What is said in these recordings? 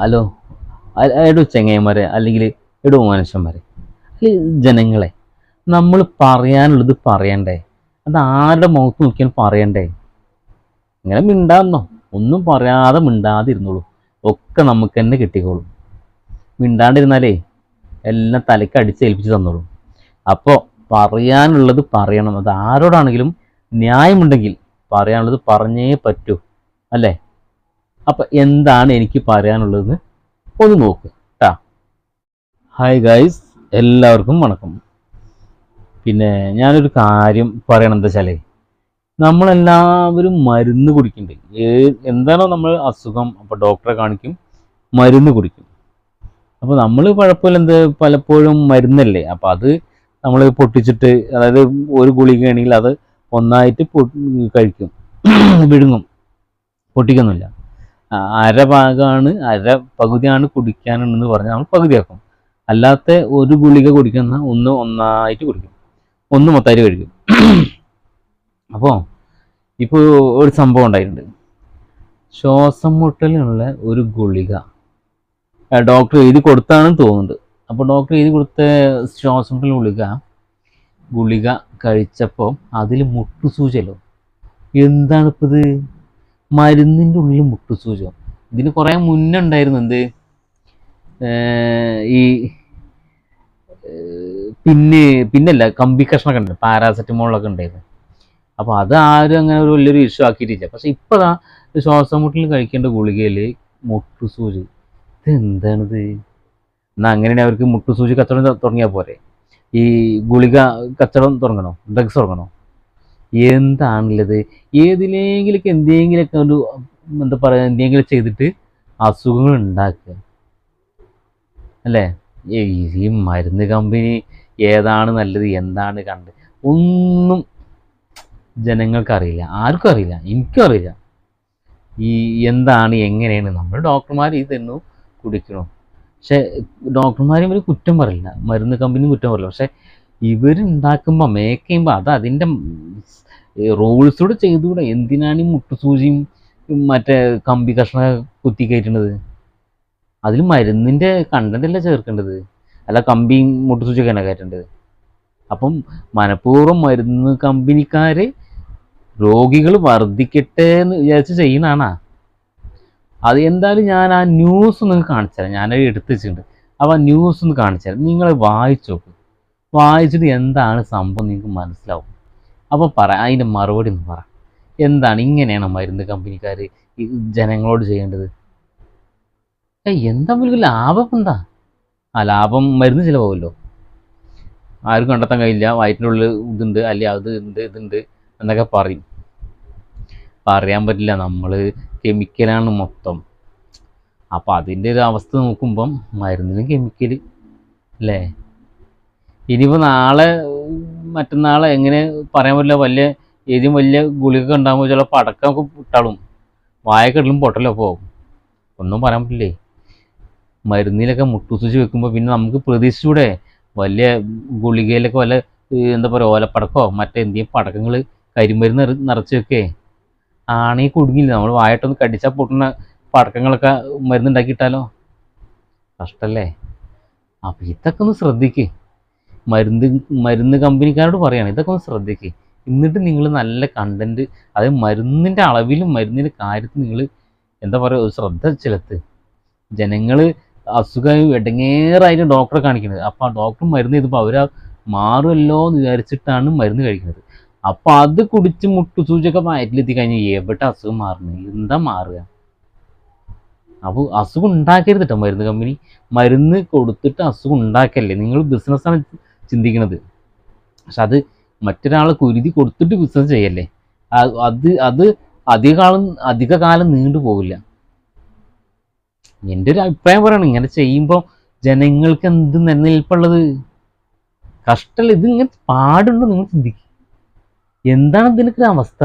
Hello എടോ ചെങ്ങന്മാരെ അല്ലെങ്കിൽ എടോ മനുഷ്യന്മാരെ അല്ലെങ്കിൽ ജനങ്ങളെ നമ്മൾ പറയാനുള്ളത് പറയണ്ടേ? അത് ആരുടെ മുഖത്ത് നോക്കിയാൽ പറയണ്ടേ? ഇങ്ങനെ മിണ്ടാന്നോ? ഒന്നും പറയാതെ മിണ്ടാതെ ഇരുന്നോളൂ ഒക്കെ നമുക്ക് തന്നെ കിട്ടിക്കോളും. മിണ്ടാണ്ടിരുന്നാലേ എല്ലാം തലയ്ക്ക് അടിച്ചേൽപ്പിച്ച് തന്നോളും. അപ്പോൾ പറയാനുള്ളത് പറയണം. അത് ആരോടാണെങ്കിലും ന്യായമുണ്ടെങ്കിൽ പറയാനുള്ളത് പറഞ്ഞേ പറ്റൂ. അല്ലേ? അപ്പം എന്താണ് എനിക്ക് പറയാനുള്ളതെന്ന് ഒന്ന് നോക്ക് കേട്ടാ ഹായ് ഗായ്സ് എല്ലാവർക്കും വണക്കം. പിന്നെ ഞാനൊരു കാര്യം പറയണം എന്താ വെച്ചാലേ നമ്മളെല്ലാവരും മരുന്ന് കുടിക്കുന്നുണ്ട് എന്താണോ നമ്മൾ അസുഖം അപ്പോൾ ഡോക്ടറെ കാണിക്കും മരുന്ന് കുടിക്കും. അപ്പോൾ നമ്മൾ കുഴപ്പമില്ല എന്ത് പലപ്പോഴും മരുന്നല്ലേ? അപ്പോൾ അത് നമ്മൾ പൊട്ടിച്ചിട്ട് അതായത് ഒരു ഗുളികയാണെങ്കിൽ അത് ഒന്നായിട്ട് കഴിക്കും. വിഴുങ്ങും. പൊട്ടിക്കൊന്നുമില്ല. ആ, അര ഭാഗമാണ് അര പകുതിയാണ് കുടിക്കാനുണ്ടെന്ന് പറഞ്ഞാൽ നമ്മൾ പകുതിയാക്കും. അല്ലാത്ത ഒരു ഗുളിക കുടിക്കുന്ന ഒന്ന് ഒന്നായിട്ട് കുടിക്കും. ഒന്ന് മൊത്തമായിട്ട് കഴിക്കും. അപ്പോൾ ഇപ്പോൾ ഒരു സംഭവം ഉണ്ടായിട്ടുണ്ട്. ശ്വാസം മുട്ടലിനുള്ള ഒരു ഗുളിക ഡോക്ടർ എഴുതി കൊടുത്താണെന്ന് തോന്നുന്നുണ്ട്. അപ്പോൾ ഡോക്ടർ എഴുതി കൊടുത്ത ശ്വാസം മുട്ടൽ ഗുളിക ഗുളിക കഴിച്ചപ്പോൾ അതിൽ മുട്ടുസൂചല്ലോ എന്താണ് എന്താണിപ്പോൾ ഇത്? മരുന്നിന്റെ ഉള്ളിൽ മുട്ടുസൂചം ഇതിന് കുറേ മുന്നേ ഉണ്ടായിരുന്നു എന്ത്? ഈ പിന്നെ പിന്നല്ല കമ്പി കഷ്ണമൊക്കെ ഉണ്ട് പാരാസെറ്റമോളൊക്കെ ഉണ്ടായിരുന്നു. അപ്പോൾ അത് ആരും അങ്ങനെ ഒരു വലിയൊരു ഇഷ്യൂ ആക്കിയിട്ടില്ല. പക്ഷെ ഇപ്പോഴാ ശ്വാസം മുട്ടിൽ കഴിക്കേണ്ട ഗുളികയിൽ മുട്ടുസൂചി. ഇത് എന്താണിത് എന്നാൽ അങ്ങനെയാണ് അവർക്ക് മുട്ടുസൂചി കച്ചവടം തുടങ്ങിയാൽ പോരെ. ഈ ഗുളിക കച്ചവടം തുടങ്ങണോ? ഡ്രഗ്സ് തുടങ്ങണോ? എന്താണുള്ളത്? ഏതിലെങ്കിലൊക്കെ എന്തെങ്കിലുമൊക്കെ ഒരു എന്താ പറയുക എന്തെങ്കിലും ചെയ്തിട്ട് അസുഖങ്ങൾ ഉണ്ടാക്കുക. അല്ലേ? ഈ മരുന്ന് കമ്പനി ഏതാണ് നല്ലത് എന്താണ് കണ്ട് ഒന്നും ജനങ്ങൾക്കറിയില്ല. ആർക്കും അറിയില്ല. എനിക്കും അറിയില്ല. ഈ എന്താണ് എങ്ങനെയാണ്? നമ്മൾ ഡോക്ടർമാർ ഈ തന്നു കുടിക്കണം. പക്ഷെ ഡോക്ടർമാരും ഇവർ കുറ്റം പറയില്ല. മരുന്ന് കമ്പനി കുറ്റം പറയില്ല. പക്ഷെ ഇവരുണ്ടാക്കുമ്പോൾ മേക്ക് ചെയ്യുമ്പോൾ അത് അതിന്റെ റൂൾസോട് ചെയ്തുകൂടെ? എന്തിനാണ് ഈ മുട്ടുസൂചിയും മറ്റേ കമ്പി കഷ്ണ കുത്തി കയറ്റുന്നത് അതിൽ മരുന്നിന്റെ കണ്ടന്റ് അല്ല ചേർക്കേണ്ടത്? അല്ല കമ്പിയും മുട്ടുസൂചിയൊക്കെയാണ് കയറ്റേണ്ടത്? അപ്പം മനഃപൂർവം മരുന്ന് കമ്പനിക്കാർ രോഗികൾ വർദ്ധിക്കട്ടെ എന്ന് വിചാരിച്ച് ചെയ്യണാണാ അത് എന്തായാലും ഞാൻ ആ ന്യൂസ് നിങ്ങൾക്ക് കാണിച്ചു തരാം ഞാനത് എടുത്ത് വെച്ചിട്ടുണ്ട്. അപ്പോൾ ആ ന്യൂസ് ഒന്ന് കാണിച്ചു തരാം നിങ്ങൾ വായിച്ചു നോക്ക്. വായിച്ചിട്ട് എന്താണ് സംഭവം നിങ്ങൾക്ക് മനസ്സിലാവും. അപ്പോൾ പറ അതിന്റെ മറുപടി ഒന്ന് പറ. എന്താണ് ഇങ്ങനെയാണ് മരുന്ന് കമ്പനിക്കാർ ജനങ്ങളോട് ചെയ്യേണ്ടത്? എന്താ നിങ്ങൾക്ക് ലാഭം എന്താ? ആ ലാഭം മരുന്ന് ചിലവാകുമല്ലോ. ആർക്കും കണ്ടെത്താൻ കഴിയില്ല. വയറ്റിന്റെ ഉള്ളിൽ ഇതുണ്ട് അല്ലെ അത് ഉണ്ട് ഇതുണ്ട് എന്നൊക്കെ പറയും. പറയാൻ പറ്റില്ല. നമ്മൾ കെമിക്കലാണ് മൊത്തം. അപ്പം അതിന്റെ ഒരു അവസ്ഥ നോക്കുമ്പം മരുന്നിന് കെമിക്കൽ അല്ലേ? ഇനിയിപ്പോൾ നാളെ മറ്റന്നാൾ എങ്ങനെ പറയാൻ പറ്റില്ല വലിയ ഏതും വലിയ ഗുളിക ഉണ്ടാകുമ്പോൾ ചിലപ്പോൾ പടക്കമൊക്കെ ഇട്ടാളും വായക്കെടലും പൊട്ടലോ അപ്പോൾ ഒന്നും പറയാൻ പറ്റില്ലേ? മരുന്നിലൊക്കെ മുട്ടുസൂചി വെക്കുമ്പോൾ പിന്നെ നമുക്ക് പ്രതീക്ഷിച്ചൂടെ വലിയ ഗുളികയിലൊക്കെ വല്ല എന്താ പറയുക ഓലപ്പടക്കോ മറ്റെന്തെങ്കിലും പടക്കങ്ങൾ കരിമരുന്ന് നിറ- നിറച്ച് വെക്കേ. ആണീ കുടുങ്ങില്ല? നമ്മൾ വായിട്ടൊന്ന് കടിച്ചാൽ പൊട്ടുന്ന പടക്കങ്ങളൊക്കെ മരുന്നുണ്ടാക്കിയിട്ടാലോ കഷ്ടല്ലേ? അപ്പം ഇതൊക്കെ ഒന്ന് ശ്രദ്ധിക്ക്. മരുന്ന് മരുന്ന് കമ്പനിക്കാരോട് പറയാണ്. ഇതൊക്കെ ഒന്ന് ശ്രദ്ധിക്ക്. എന്നിട്ട് നിങ്ങൾ നല്ല കണ്ടന്റ് അതായത് മരുന്നിന്റെ അളവിലും മരുന്നിന്റെ കാര്യത്തിൽ നിങ്ങൾ എന്താ പറയുക ഒരു ശ്രദ്ധ ചെലുത്ത്. ജനങ്ങൾ അസുഖം ഇടങ്ങേറായിട്ട് ഡോക്ടറെ കാണിക്കുന്നത്. അപ്പോൾ ആ ഡോക്ടർ മരുന്ന് ചെയ്തപ്പോൾ അവർ മാറുമല്ലോ എന്ന് വിചാരിച്ചിട്ടാണ് മരുന്ന് കഴിക്കുന്നത്. അപ്പോൾ അത് കുടിച്ച് മുട്ടു സൂചിയൊക്കെ വയറ്റിലെത്തി കഴിഞ്ഞാൽ എവിടെ അസുഖം മാറുന്നത് എന്താ മാറുക? അപ്പോൾ അസുഖം ഉണ്ടാക്കരുത് കേട്ടോ മരുന്ന് കമ്പനി. മരുന്ന് കൊടുത്തിട്ട് അസുഖം ഉണ്ടാക്കല്ലേ? നിങ്ങൾ ബിസിനസ്സാണ് ചിന്തിക്കുന്നത് പക്ഷെ അത് മറ്റൊരാളെ കുരുതി കൊടുത്തിട്ട് ബിസിനസ് ചെയ്യല്ലേ? അത് അത് അധിക കാലം അധിക കാലം നീണ്ടു പോകില്ല എന്റെ ഒരു അഭിപ്രായം പറയണം ഇങ്ങനെ ചെയ്യുമ്പോൾ ജനങ്ങൾക്ക് എന്ത് നിലനിൽപ്പുള്ളത്? കഷ്ടമല്ല ഇത് ഇങ്ങനെ പാടുണ്ടോ നിങ്ങൾ ചിന്തിക്കും. എന്താണ് ഇതിനൊക്കെ അവസ്ഥ?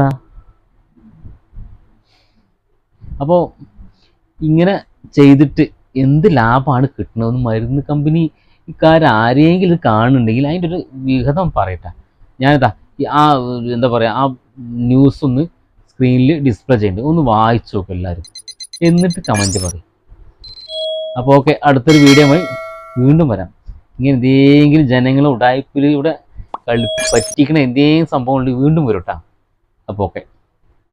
അപ്പോൾ ഇങ്ങനെ ചെയ്തിട്ട് എന്ത് ലാഭമാണ് കിട്ടുന്നതെന്ന് മരുന്ന് കമ്പനി ഇക്കാരാരെങ്കിലും കാണുന്നുണ്ടെങ്കിൽ അതിന്റെ ഒരു വിഹിതം പറയട്ടെ. ഞാനിതാ ആ എന്താ പറയുക ആ ന്യൂസ് ഒന്ന് സ്ക്രീനിൽ ഡിസ്പ്ലേ ചെയ്യുന്നുണ്ട് ഒന്ന് വായിച്ചു നോക്കും എല്ലാവരും. എന്നിട്ട് കമന്റ് പറയും. അപ്പോൾ ഓക്കെ അടുത്തൊരു വീഡിയോ വീണ്ടും വരാം. ഇങ്ങനെ എന്തെങ്കിലും ജനങ്ങളെ ഉടായ്പയിലൂടെ കളി പറ്റിക്കണ എന്തെങ്കിലും സംഭവം ഉണ്ടെങ്കിൽ വീണ്ടും വരും കേട്ടോ അപ്പോൾ ഓക്കെ